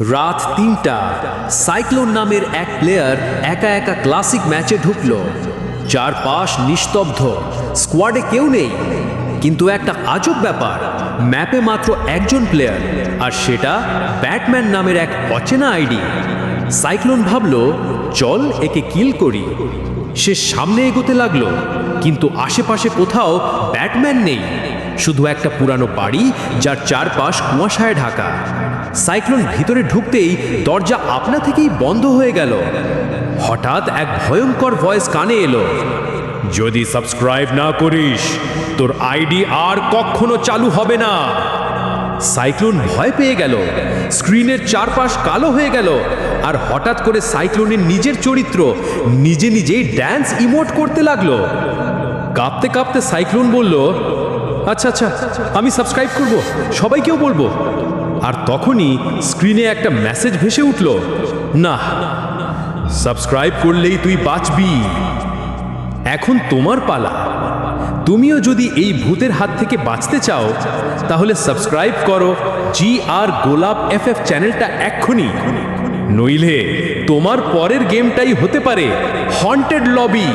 রাত তিনটা, সাইক্লোন নামের এক প্লেয়ার একা একা ক্লাসিক ম্যাচে ঢুকল। চারপাশ নিস্তব্ধ স্কোয়াডে কেউ নেই। কিন্তু একটা আজব ব্যাপার ম্যাপে মাত্র একজন প্লেয়ার আর সেটা ব্যাটম্যান নামের এক অচেনা আইডি। সাইক্লোন ভাবল, চল, একে কিল করি। সে সামনে এগোতে লাগল, কিন্তু আশেপাশে কোথাও ব্যাটম্যান নেই। শুধু একটা পুরানো বাড়ি, যার চারপাশ কুয়াশায় ঢাকা। সাইক্লোন ভিতরে ঢুকতেই দরজা আপনা থেকেই বন্ধ হয়ে গেল। হঠাৎ এক ভয়ঙ্কর ভয়েস কানে এলো, যদি সাবস্ক্রাইব না করিস, তোর আইডি আর কখনো চালু হবে না। সাইক্লোন ভয় পেয়ে গেল, স্ক্রিনের চারপাশ কালো হয়ে গেল, আর হঠাৎ করে সাইক্লোনের নিজের চরিত্র নিজে নিজেই ড্যান্স ইমোট করতে লাগল। কাঁপতে কাঁপতে সাইক্লোন বলল আচ্ছা আচ্ছা আমি সাবস্ক্রাইব করব, সবাইকেও বলব। আর তখনই স্ক্রিনে একটা মেসেজ ভেসে উঠল না সাবস্ক্রাইব করলেই তুই বাঁচবি। এখন তোমার পালা। তুমিও যদি এই ভূতের হাত থেকে বাঁচতে চাও, তাহলে সাবস্ক্রাইব করো জি আর গোলাপ এফ এফ চ্যানেলটা এক্ষুনি। নইলে তোমার পরের গেমটাই হতে পারে হন্টেড লবি